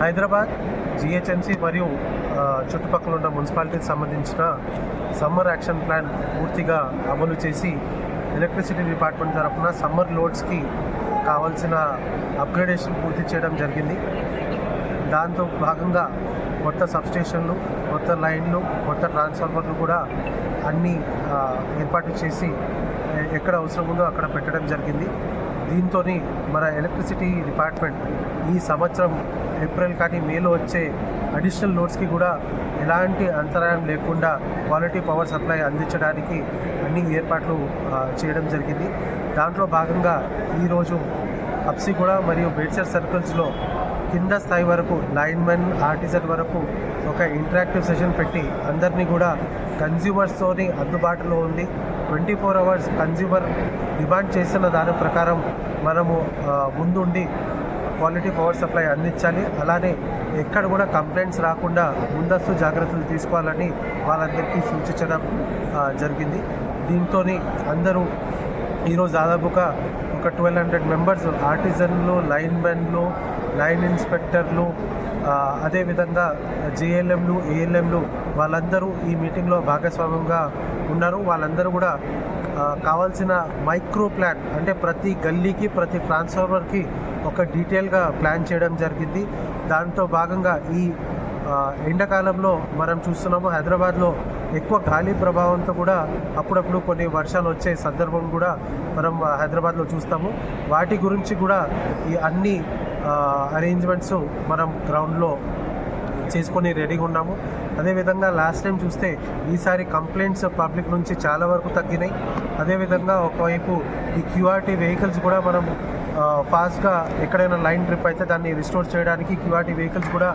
Hyderabad GHMC మరియు చుట్టుపక్కల ఉన్న మున్సిపాలిటీకి సంబంధించిన సమ్మర్ యాక్షన్ ప్లాన్ పూర్తిగా అమలు చేసి ఎలక్ట్రిసిటీ డిపార్ట్మెంట్ తరఫున సమ్మర్ లోడ్స్కి కావాల్సిన అప్గ్రేడేషన్ పూర్తి చేయడం జరిగింది. దాంతో భాగంగా కొత్త సబ్స్టేషన్లు కొత్త లైన్లు కొత్త ట్రాన్స్ఫార్మర్లు కూడా అన్నీ ఏర్పాటు చేసి ఎక్కడ అవసరం ఉందో అక్కడ పెట్టడం జరిగింది. దీంతో మన ఎలక్ట్రిసిటీ డిపార్ట్మెంట్ ఈ సంవత్సరం ఏప్రిల్ కానీ మేలో వచ్చే అడిషనల్ లోడ్స్కి కూడా ఎలాంటి అంతరాయం లేకుండా క్వాలిటీ పవర్ సప్లై అందించడానికి అన్ని ఏర్పాట్లు చేయడం జరిగింది. దాంట్లో భాగంగా ఈరోజు అప్సిగూడ మరియు బేడ్సర్ సర్కిల్స్లో కింద స్థాయి వరకు లైన్మెన్ ఆర్టిజన్ వరకు ఒక ఇంటరాక్టివ్ సెషన్ పెట్టి అందరినీ కూడా కన్జ్యూమర్స్తోని అందుబాటులో ఉంది twenty four hours consumer demand చేసిన దాని ప్రకారం మనము ముందుండి క్వాలిటీ పవర్ సప్లై అందించాలి. అలానే ఎక్కడ కూడా కంప్లైంట్స్ రాకుండా ముందస్తు జాగ్రత్తలు తీసుకోవాలని వాళ్ళందరికీ సూచించడం జరిగింది. దీంతో అందరూ ఈరోజు దాదాపుగా ఒక ట్వెల్వ్ హండ్రెడ్ మెంబర్స్ ఆర్టిజన్లు లైన్ మెన్లు లైన్ ఇన్స్పెక్టర్లు అదేవిధంగా జేఎల్ఎంలు ఏఎల్ఎంలు వాళ్ళందరూ ఈ మీటింగ్లో భాగస్వామ్యంగా ఉన్నారు. వాళ్ళందరూ కూడా కావాల్సిన మైక్రో ప్లాన్ అంటే ప్రతి గల్లీకి ప్రతి ట్రాన్స్ఫార్మర్కి ఒక డీటెయిల్గా ప్లాన్ చేయడం జరిగింది. దాంతో భాగంగా ఈ ఎండాకాలంలో మనం చూస్తున్నాము హైదరాబాద్లో ఎక్కువ గాలి ప్రభావంతో కూడా అప్పుడప్పుడు కొన్ని వర్షాలు వచ్చే సందర్భం కూడా మనం హైదరాబాద్లో చూస్తాము. వాటి గురించి కూడా ఈ అన్ని అరేంజ్మెంట్స్ మనం గ్రౌండ్లో చేసుకొని రెడీగా ఉన్నాము. అదేవిధంగా లాస్ట్ టైం చూస్తే ఈసారి కంప్లైంట్స్ పబ్లిక్ నుంచి చాలా వరకు తగ్గినాయి. అదేవిధంగా ఒకవైపు ఈ క్యూఆర్టీ వెహికల్స్ కూడా మనం ఫాస్ట్గా ఎక్కడైనా లైన్ ట్రిప్ అయితే దాన్ని రిస్టోర్ చేయడానికి క్యూఆర్టీ వెహికల్స్ కూడా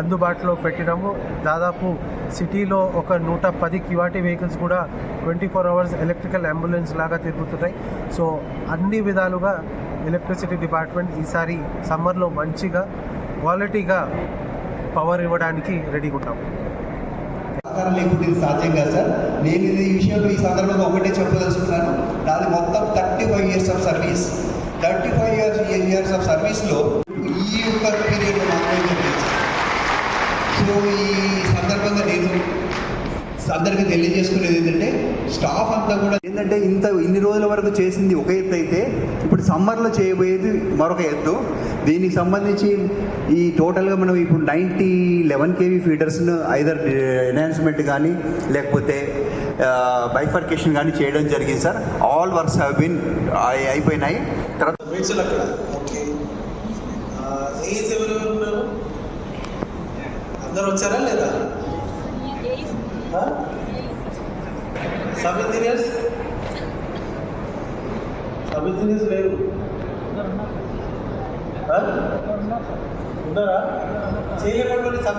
అందుబాటులో పెట్టినాము. దాదాపు సిటీలో ఒక నూట పది క్యూఆర్టీ వెహికల్స్ కూడా twenty four hours electrical ambulance లాగా తిరుగుతున్నాయి. సో అన్ని విధాలుగా ఎలక్ట్రిసిటీ డిపార్ట్మెంట్ ఈసారి సమ్మర్లో మంచిగా క్వాలిటీగా పవర్ ఇవ్వడానికి రెడీగా ఉంటాము. సహకారం ఇది సాధ్యం కాదు సార్. నేను ఇది ఈ విషయంలో ఈ సందర్భంగా ఒకటే చెప్పదలుచుకున్నాను. నాది మొత్తం thirty five years of service thirty five years years of సర్వీస్లో ఈ యొక్క పీరియడ్ సో ఈ సందర్భంగా నేను అందరికీ తెలియజేసుకునేది ఏంటంటే స్టాఫ్ అంతా కూడా ఏంటంటే ఇంత ఇన్ని రోజుల వరకు చేసింది ఒక ఎత్తు అయితే ఇప్పుడు సమ్మర్లో చేయబోయేది మరొక ఎత్తు. దీనికి సంబంధించి ఈ టోటల్గా మనం ఇప్పుడు నైంటీ లెవెన్ కేవీ ఫీడర్స్ను ఐదర్ ఎన్హాన్స్మెంట్ కానీ లేకపోతే బైఫర్కేషన్ కానీ చేయడం జరిగింది sir all works have been అయిపోయినాయి. తర్వాత అందరు వచ్చారా లేదా? సబ్ ఇంజనీర్స్ సబ్ ఇంజనీర్స్ లేరు ఉన్నారా? చేయలేకపోతే సబ్